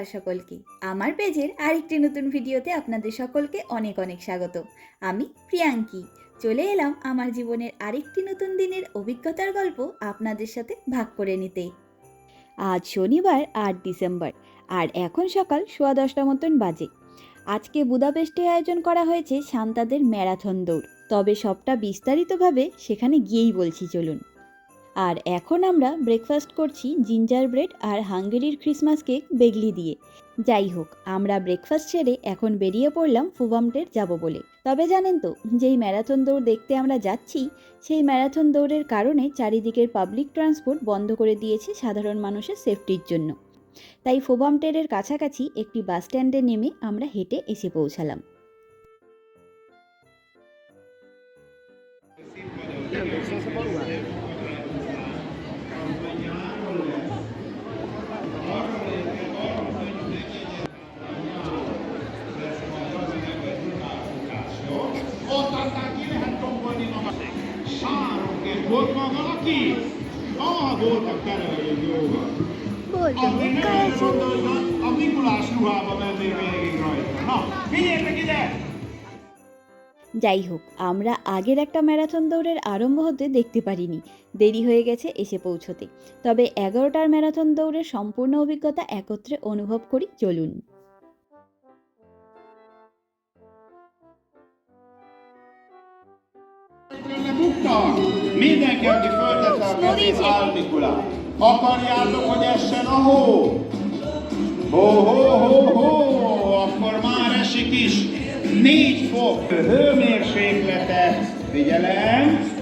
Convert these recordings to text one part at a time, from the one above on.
নমস্কার সকলকে। আমার পেজের আরেকটি নতুন ভিডিওতে আপনাদের সকলকে অনেক অনেক স্বাগত। আমি প্রিয়াঙ্কি। চলে এলাম আমার জীবনের আরেকটি নতুন দিনের অভিজ্ঞতার গল্প আপনাদের সাথে ভাগ করে নিতে। আজ শনিবার আট ডিসেম্বর, আর এখন সকাল সোয়া দশটা মতন বাজে। আজকে বুদাপেস্টে আয়োজন করা হয়েছে শান্তাদের ম্যারাথন দৌড়। তবে সবটা বিস্তারিতভাবে সেখানে গিয়েই বলছি, চলুন। আর এখন আমরা ব্রেকফাস্ট করছি জিঞ্জার ব্রেড আর হাঙ্গেরির ক্রিসমাস কেক বেগলি দিয়ে। যাই হোক, আমরা ব্রেকফাস্ট সেরে এখন বেরিয়ে পড়লাম ফুবামটের যাব বলে। তবে জানেন তো, যেই ম্যারাথন দৌড় দেখতে আমরা যাচ্ছি, সেই ম্যারাথন দৌড়ের কারণে চারিদিকের পাবলিক ট্রান্সপোর্ট বন্ধ করে দিয়েছে সাধারণ মানুষের সেফটির জন্য। তাই ফোবামটেরের কাছাকাছি একটি বাস স্ট্যান্ডে নেমে আমরা হেঁটে এসে পৌঁছালাম। যাই হোক আমরা আগের একটা ম্যারাথন দৌড়ের আরম্ভ হতে দেখতে পারিনি। দেরি হয়ে গেছে এসে পৌঁছতে। তবে এগারোটার ম্যারাথন দৌড়ের সম্পূর্ণ অভিজ্ঞতা একত্রে অনুভব করি চলুন। মুক্ত। Mindenki, aki föltette a kezét, áll Mikulás. Akarjátok, hogy essen a hó? Hó, hó, hó, hó! Akkor már esik is. Négy fok hőmérséklete. Figyelem!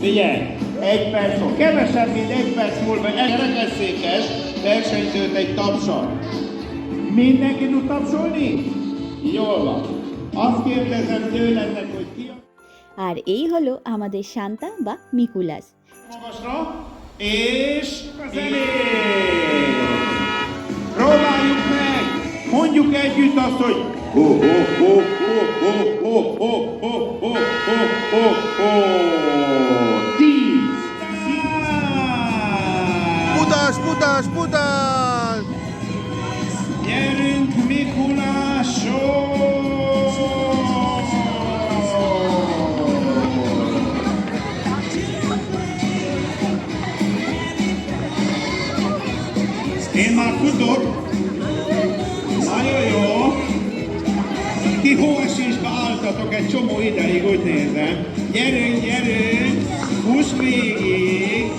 Figyelj! Egy perc fog. Kevesebb, mint egy perc múlva kerekesszékes versenyzőt egy tapsal. Mindenki tud tapsolni? Jól van. Azt kérdezem a... আর এই হলো আমাদের শান্তা বা মিকুলাস Putas, putas, putas! Futok. Nagyon jó. Ti hóesésbe álltatok egy csomó ideig, úgy nézem. Gyerünk, gyerünk, fuss végig.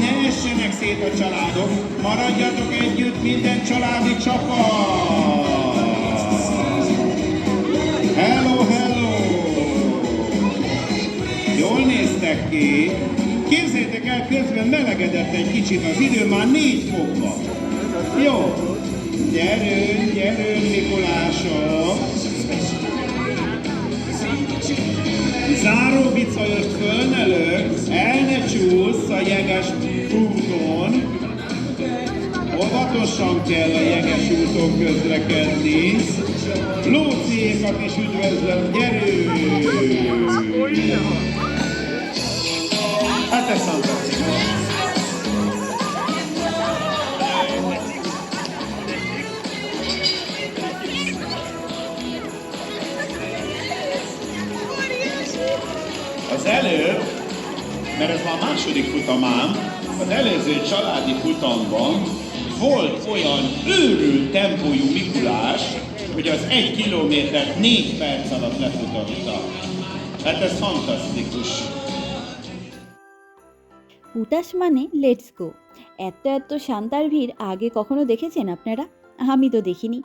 Ne essenek szét a családok. Maradjatok együtt, minden családi csapat. Hello, hello! Jól néztek ki. Képzeljétek el, közben melegedett egy kicsit az idő, már négy fok Mikulások. Záró bicajost fölnelök, el ne csúsz a jeges úton. Óvatosan kell a jeges úton közlekedni. Lóciékat is üdvözlöm, gyerünk! Hát ez mert ez már a második futamám, az előző családi futamban volt olyan őrült tempójú Mikulás, hogy az egy kilométert négy perc alatt lefutotta. Hát ez fantasztikus. উটাস মানে let's go এত এত শান্তার ভিড় আগে কখনো দেখেছেন আপনারা আমি তো দেখিনি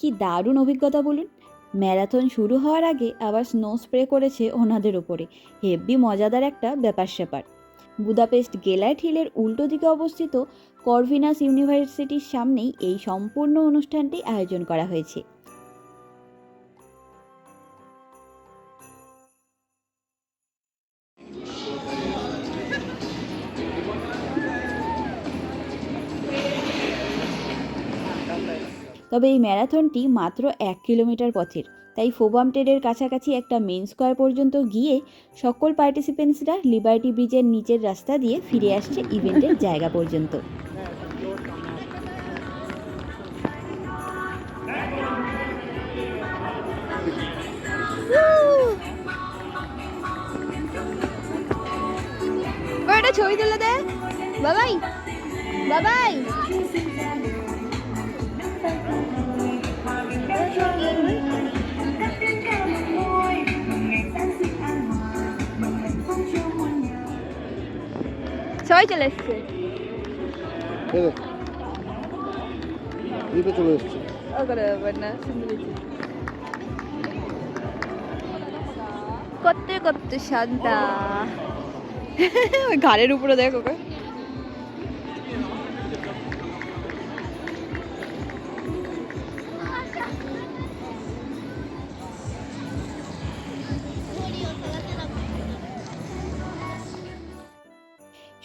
কি দারুণ অভিজ্ঞতা বলুন ম্যারাথন শুরু হওয়ার আগে আবার স্নো স্প্রে করেছে ওনাদের ওপরে হেব্বি, মজাদার একটা ব্যাপার স্যাপার। বুদাপেস্ট গেলাইট হিলের উল্টো দিকে অবস্থিত করভিনাস ইউনিভার্সিটির সামনেই এই সম্পূর্ণ অনুষ্ঠানটি আয়োজন করা হয়েছে। তবে এই ম্যারাথনটি মাত্র এক কিলোমিটার পথের। তাই ফোবাম টেডের কাছাকাছি একটা মেন স্কোয়ার পর্যন্ত গিয়ে সকল পার্টিসিপেন্টসরা লিবার্টি ব্রিজের নিচের রাস্তা দিয়ে ফিরে আসছে ইভেন্টের জায়গা পর্যন্ত। ছবি তুলে দেয় বাবাই বাবাই। সবাই চলে এসছে। চলে এসছে। কত কত শান্তা ওই ঘাড়ের উপরে দেখো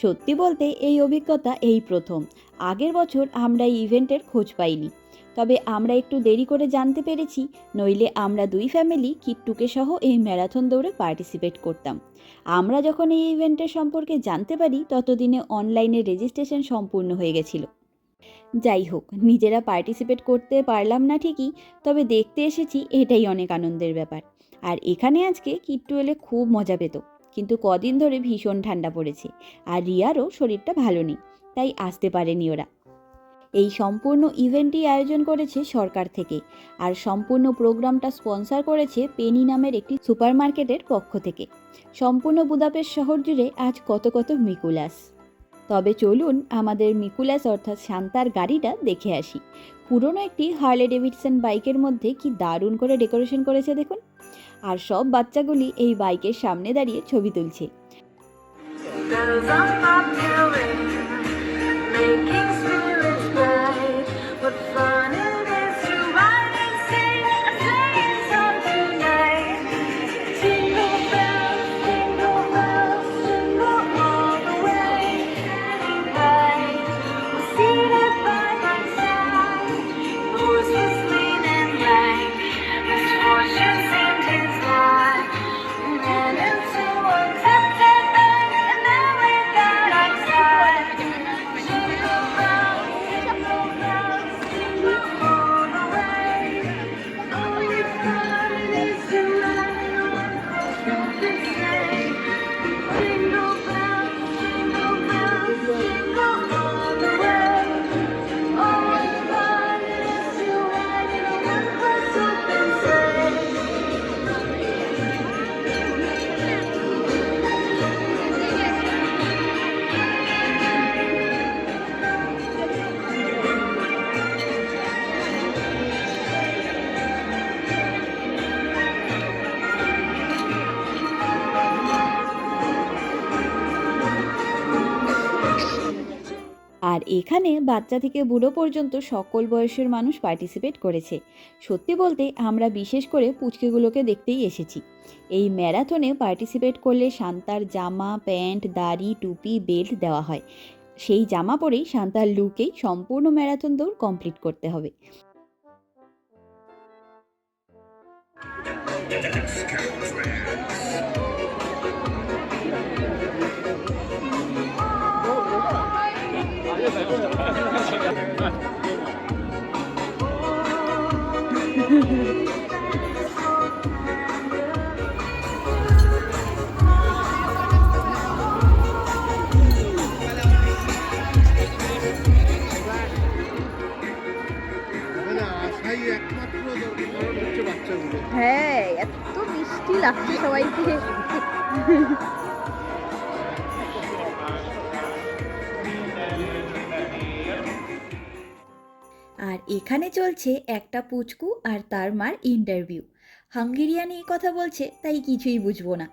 সত্যি বলতে এই অভিজ্ঞতা এই প্রথম। আগের বছর আমরা এই ইভেন্টের খোঁজ পাইনি। তবে আমরা একটু দেরি করে জানতে পেরেছি, নইলে আমরা দুই ফ্যামিলি কিট্টুকে সহ এই ম্যারাথন দৌড়ে পার্টিসিপেট করতাম। আমরা যখন এই ইভেন্টের সম্পর্কে জানতে পারি, ততদিনে অনলাইনে রেজিস্ট্রেশন সম্পূর্ণ হয়ে গেছিল। যাই হোক, নিজেরা পার্টিসিপেট করতে পারলাম না ঠিকই, তবে দেখতে এসেছি এটাই অনেক আনন্দের ব্যাপার। আর এখানে আজকে কিট্টু এলে খুব মজা পেত। কিন্তু কদিন ধরে ভীষণ ঠান্ডা পড়েছে আর রিয়ারও শরীরটা ভালো নেই, তাই আসতে পারেনি ওরা। এই সম্পূর্ণ ইভেন্টটি আয়োজন করেছে সরকার থেকে আর সম্পূর্ণ প্রোগ্রামটা স্পন্সার করেছে পেনি নামের একটি সুপারমার্কেটের পক্ষ থেকে। সম্পূর্ণ বুদাপেশ শহর জুড়ে আজ কত কত মিকুলাস। তবে চলুন আমাদের মিকুলাস অর্থাৎ শান্তার গাড়িটা দেখে আসি। পুরনো একটি হার্লে ডেভিডসন বাইকের মধ্যে কি দারুণ করে ডেকোরেশন করেছে দেখুন। আর সব বাচ্চাগুলি এই বাইকের সামনে দাঁড়িয়ে ছবি তুলছে। Making আর এখানে বাচ্চা থেকে বুড়ো পর্যন্ত সকল বয়সের মানুষ পার্টিসিপেট করেছে। সত্যি বলতে আমরা বিশেষ করে পুচকেগুলোকে দেখতেই এসেছি। এই ম্যারাথনে পার্টিসিপেট করলে শান্তার জামা, প্যান্ট, দাড়ি, টুপি, বেল্ট দেওয়া হয়। সেই জামা পরেই শান্তার লুকেই সম্পূর্ণ ম্যারাথন দৌড় কমপ্লিট করতে হবে। মানে আশাই একমাত্র কারণ হচ্ছে বাচ্চাগুলো হ্যাঁ এত মিষ্টি লাগছে সবাইকে এখানে চলছে একটা পুচকু আর তার মার ইন্টারভিউ হাঙ্গেরিয়ান এই কথা বলছে, তাই কিছুই বুঝব না।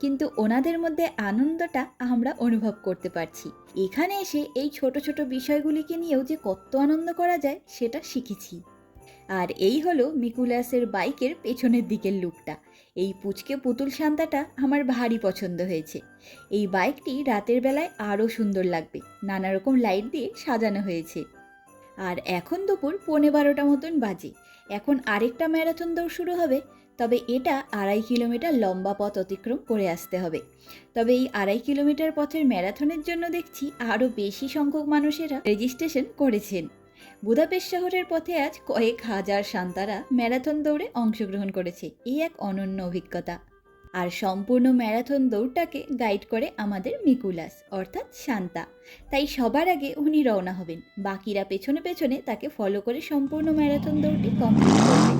কিন্তু ওনাদের মধ্যে আনন্দটা আমরা অনুভব করতে পারছি। এখানে এসে এই ছোট ছোট বিষয়গুলিকে নিয়েও যে কত আনন্দ করা যায়, সেটা শিখেছি। আর এই হলো মিকুলাসের বাইকের পেছনের দিকের লুকটা। এই পুচকে পুতুল শান্তাটা আমার ভারী পছন্দ হয়েছে। এই বাইকটি রাতের বেলায় আরও সুন্দর লাগবে। নানা রকম লাইট দিয়ে সাজানো হয়েছে। আর এখন দুপুর পৌনে বারোটা মতন বাজে। এখন আরেকটা ম্যারাথন দৌড় শুরু হবে, তবে এটা আড়াই কিলোমিটার লম্বা পথ অতিক্রম করে আসতে হবে। তবে এই আড়াই কিলোমিটার পথের ম্যারাথনের জন্য দেখছি আরও বেশি সংখ্যক মানুষেরা রেজিস্ট্রেশন করেছেন। বুদাপেস্ট শহরের পথে আজ কয়েক হাজার সান্তারা ম্যারাথন দৌড়ে অংশগ্রহণ করেছে। এই এক অনন্য অভিজ্ঞতা। আর সম্পূর্ণ ম্যারাথন দৌড়টাকে গাইড করে আমাদের মিকুলাস, অর্থাৎ শান্তা। তাই সবার আগে উনি রওনা হবেন। বাকিরা পেছনে পেছনে তাকে ফলো করে সম্পূর্ণ ম্যারাথন দৌড়টি কমপ্লিট করবে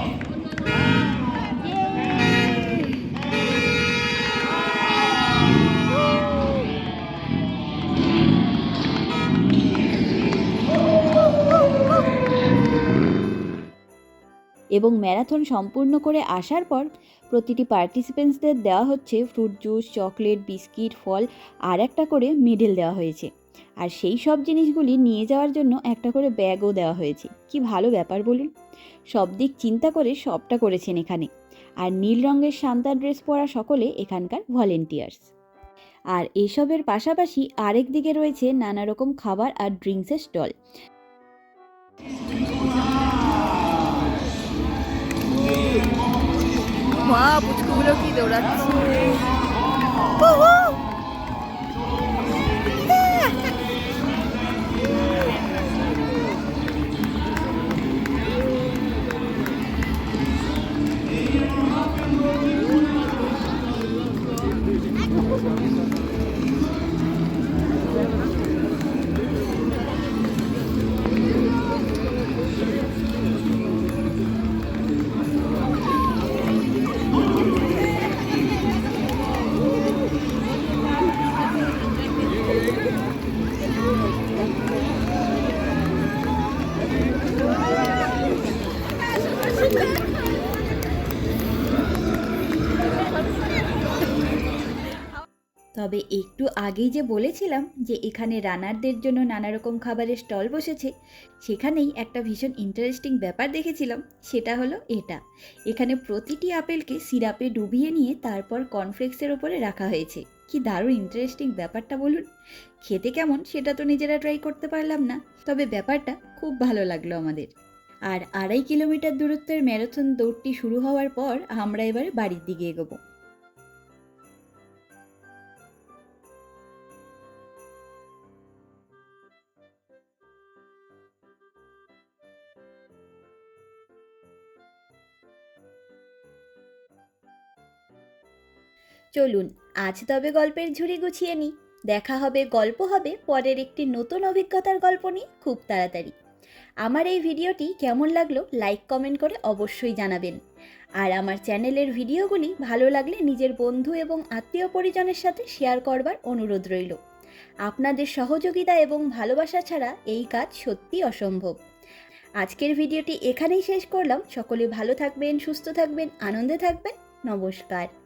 এবং ম্যারাথন সম্পূর্ণ করে আসার পর প্রতিটি পার্টিসিপেন্টসদের দেওয়া হচ্ছে ফ্রুট জুস, চকলেট, বিস্কিট, ফল আর একটা করে মেডেল দেওয়া হয়েছে। আর সেই সব জিনিসগুলি নিয়ে যাওয়ার জন্য একটা করে ব্যাগও দেওয়া হয়েছে। কি ভালো ব্যাপার বলুন। সব দিক চিন্তা করে সবটা করেছেন এখানে। আর নীল রঙের সান্তা ড্রেস পরা সকলে এখানকার ভলেন্টিয়ার্স। আর এসবের পাশাপাশি আরেক দিকে রয়েছে নানা রকম খাবার আর ড্রিঙ্কসের স্টল। মা পুচকুগুলো কি দৌড়াচ্ছে? তবে একটু আগেই যে বলেছিলাম যে এখানে রানারদের জন্য নানা রকম খাবারের স্টল বসেছে, সেখানেই একটা ভীষণ ইন্টারেস্টিং ব্যাপার দেখেছিলাম, সেটা হলো এটা। এখানে প্রতিটি আপেলকে সিরাপে ডুবিয়ে নিয়ে তারপর কর্নফ্লেক্সের ওপরে রাখা হয়েছে। কি দারুণ ইন্টারেস্টিং ব্যাপারটা বলুন। খেতে কেমন সেটা তো নিজেরা ট্রাই করতে পারলাম না, তবে ব্যাপারটা খুব ভালো লাগল আমাদের। আর আড়াই কিলোমিটার দূরত্বের ম্যারাথন দৌড়টি শুরু হওয়ার পর আমরা এবারে বাড়ির দিকে এগোবো। চলুন, আজ তবে গল্পের ঝুড়ি গুছিয়ে নিই। দেখা হবে, গল্প হবে, পরের একটি নতুন অভিজ্ঞতার গল্প নিয়ে খুব তাড়াতাড়ি। আমার এই ভিডিওটি কেমন লাগল, লাইক, কমেন্ট করে অবশ্যই জানাবেন। আর আমার চ্যানেলের ভিডিওগুলি ভালো লাগলে নিজের বন্ধু এবং আত্মীয় পরিজনের সাথে শেয়ার করবার অনুরোধ রইল। আপনাদের সহযোগিতা এবং ভালোবাসা ছাড়া এই কাজ সত্যি অসম্ভব। আজকের ভিডিওটি এখানেই শেষ করলাম। সকলে ভালো থাকবেন, সুস্থ থাকবেন, আনন্দে থাকবেন। নমস্কার।